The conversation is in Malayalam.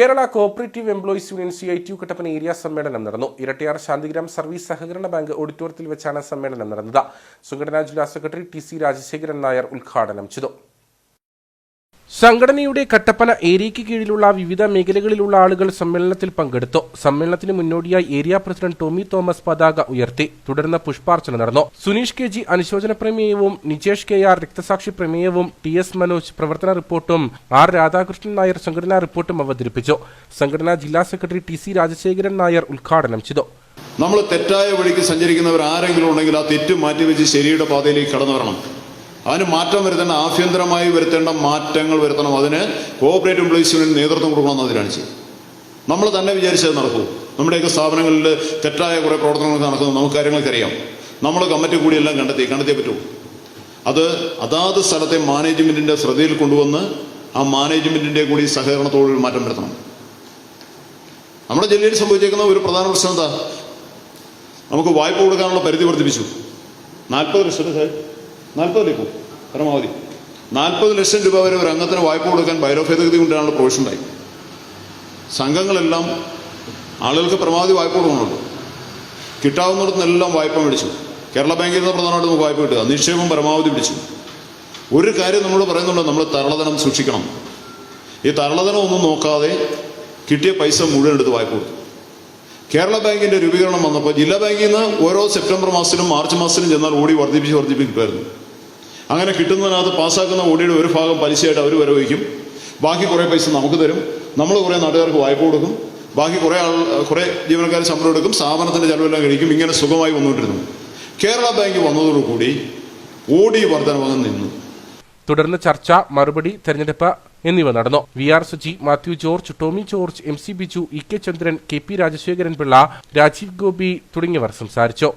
Kerala cooperative employees union C I T U Kattappana area സമ്മേളനം നടന്നു. ഇരട്ടിയാർ ശാന്തിഗ്രാം സർവീസ് സഹകരണ ബാങ്ക് ഓഡിറ്റോറിയത്തിൽ വെച്ചാണ് സമ്മേളനം നടന്നത്. സംഘടനാ ജില്ലാ secretary T C Rajasekharan Nair ഉദ്ഘാടനം ചെയ്തു. സംഘടനയുടെ കട്ടപ്പന ഏരിയയ്ക്ക് കീഴിലുള്ള വിവിധ മേഖലകളിലുള്ള ആളുകൾ സമ്മേളനത്തിൽ പങ്കെടുത്തു. സമ്മേളനത്തിന് മുന്നോടിയായി ഏരിയ പ്രസിഡന്റ് ടോമി തോമസ് പതാക ഉയർത്തി. തുടർന്ന് പുഷ്പാർച്ചന നടന്നു. സുനീഷ് കെ ജി അനുശോചന പ്രമേയവും നിജേഷ് കെ ആർ രക്തസാക്ഷി പ്രമേയവും ടി എസ് മനോജ് പ്രവർത്തന റിപ്പോർട്ടും ആർ രാധാകൃഷ്ണൻ നായർ സംഘടനാ റിപ്പോർട്ടും അവതരിപ്പിച്ചു. സംഘടനാ ജില്ലാ secretary T C Rajasekharan Nair ഉദ്ഘാടനം ചെയ്തു. നമ്മൾ തെറ്റായ വഴിക്ക് സഞ്ചരിക്കുന്നവർ ആരെങ്കിലും ഉണ്ടെങ്കിൽ ആ തെറ്റ് മാറ്റിവെച്ച് ശരിയുടെ പാതയിലേക്ക് കടന്നു വരണം. അതിന് മാറ്റം വരുത്തേണ്ട ആഭ്യന്തരമായി വരുത്തേണ്ട മാറ്റങ്ങൾ വരുത്തണം. അതിന് കോഓപ്പറേറ്റീവ് എംപ്ലോയീസ് യൂണിയൻ നേതൃത്വം കൊടുക്കണമെന്ന് അതിലാണ് ചെയ്യും നമ്മൾ തന്നെ വിചാരിച്ചത് നടക്കൂ. നമ്മുടെയൊക്കെ സ്ഥാപനങ്ങളിൽ തെറ്റായ കുറേ പ്രവർത്തനങ്ങൾ നടക്കുന്നത് നമുക്ക് കാര്യങ്ങൾക്കറിയാം നമ്മൾ കമ്മിറ്റി കൂടിയെല്ലാം കണ്ടെത്തി കണ്ടെത്തിയേ പറ്റൂ. അത് അതാത് സ്ഥലത്തെ മാനേജ്മെന്റിന്റെ ശ്രദ്ധയിൽ കൊണ്ടുവന്ന് ആ മാനേജ്മെന്റിന്റെ കൂടി സഹകരണത്തോടെ മാറ്റം വരുത്തണം. നമ്മുടെ ജില്ലയിൽ സംഭവിച്ചേക്കുന്ന ഒരു പ്രധാന പ്രശ്നം എന്താ? നമുക്ക് വായ്പ കൊടുക്കാനുള്ള പരിധി വർദ്ധിപ്പിച്ചു. നാൽപ്പത് ലക്ഷം സാർ. നാൽപ്പതിലേക്ക് പോകും പരമാവധി. നാൽപ്പത് ലക്ഷം രൂപ വരെ ഒരു അംഗത്തിന് വായ്പ കൊടുക്കാൻ ബൈറോ ഭേദഗതി കൊണ്ടാണ് പ്രൊവിഷൻ ഉണ്ടായി സംഘങ്ങളെല്ലാം ആളുകൾക്ക് പരമാവധി വായ്പ കൊടുക്കുന്നുണ്ട്. കിട്ടാവുന്നിടത്തുനിന്നെല്ലാം വായ്പ മേടിച്ചു. കേരള ബാങ്കിൽ നിന്ന് പ്രധാനമായിട്ട് നമുക്ക് വായ്പ കിട്ടുക. നിക്ഷേപം പരമാവധി പിടിച്ചു. ഒരു കാര്യം നമ്മൾ പറയുന്നുണ്ട്. നമ്മൾ തരളധനം സൂക്ഷിക്കണം. ഈ തരളധനം ഒന്നും നോക്കാതെ കിട്ടിയ പൈസ മുഴുവൻ എടുത്ത് വായ്പ കൊടുത്തു. കേരള ബാങ്കിന്റെ രൂപീകരണം വന്നപ്പോൾ ജില്ലാ ബാങ്കിൽ നിന്ന് ഓരോ സെപ്റ്റംബർ മാസത്തിലും മാർച്ച് മാസത്തിലും ചെന്നാൽ ഓടി വർദ്ധിപ്പിച്ച് വർദ്ധിപ്പിക്കുമായിരുന്നു അങ്ങനെ കിട്ടുന്നതിനകത്ത് പാസ്സാക്കുന്ന ഓടിയുടെ ഒരു ഭാഗം പലിശയായിട്ട് അവർ വരവഹിക്കും ബാക്കി കുറേ പൈസ നമുക്ക് തരും. നമ്മൾ കുറേ നാട്ടുകാർക്ക് വായ്പ കൊടുക്കും. ബാക്കി കുറേ ആൾ കുറേ ജീവനക്കാർ ശമ്പളം എടുക്കും. സ്ഥാപനത്തിന്റെ ചെലവെല്ലാം കഴിക്കും. ഇങ്ങനെ സുഖമായി വന്നുകൊണ്ടിരുന്നു. കേരള ബാങ്ക് വന്നതോടുകൂടി ഓടി വർധനവങ്ങ് നിന്നു. തുടർന്ന് ചർച്ച മറുപടി തെരഞ്ഞെടുപ്പ് എന്നിവ നടന്നു. V R Suji Mathew George Tomy George M C Biju E K Chandran K P Rajasekharan Pillai Rajeev Gopi തുടങ്ങിയവർ സംസാരിച്ചു.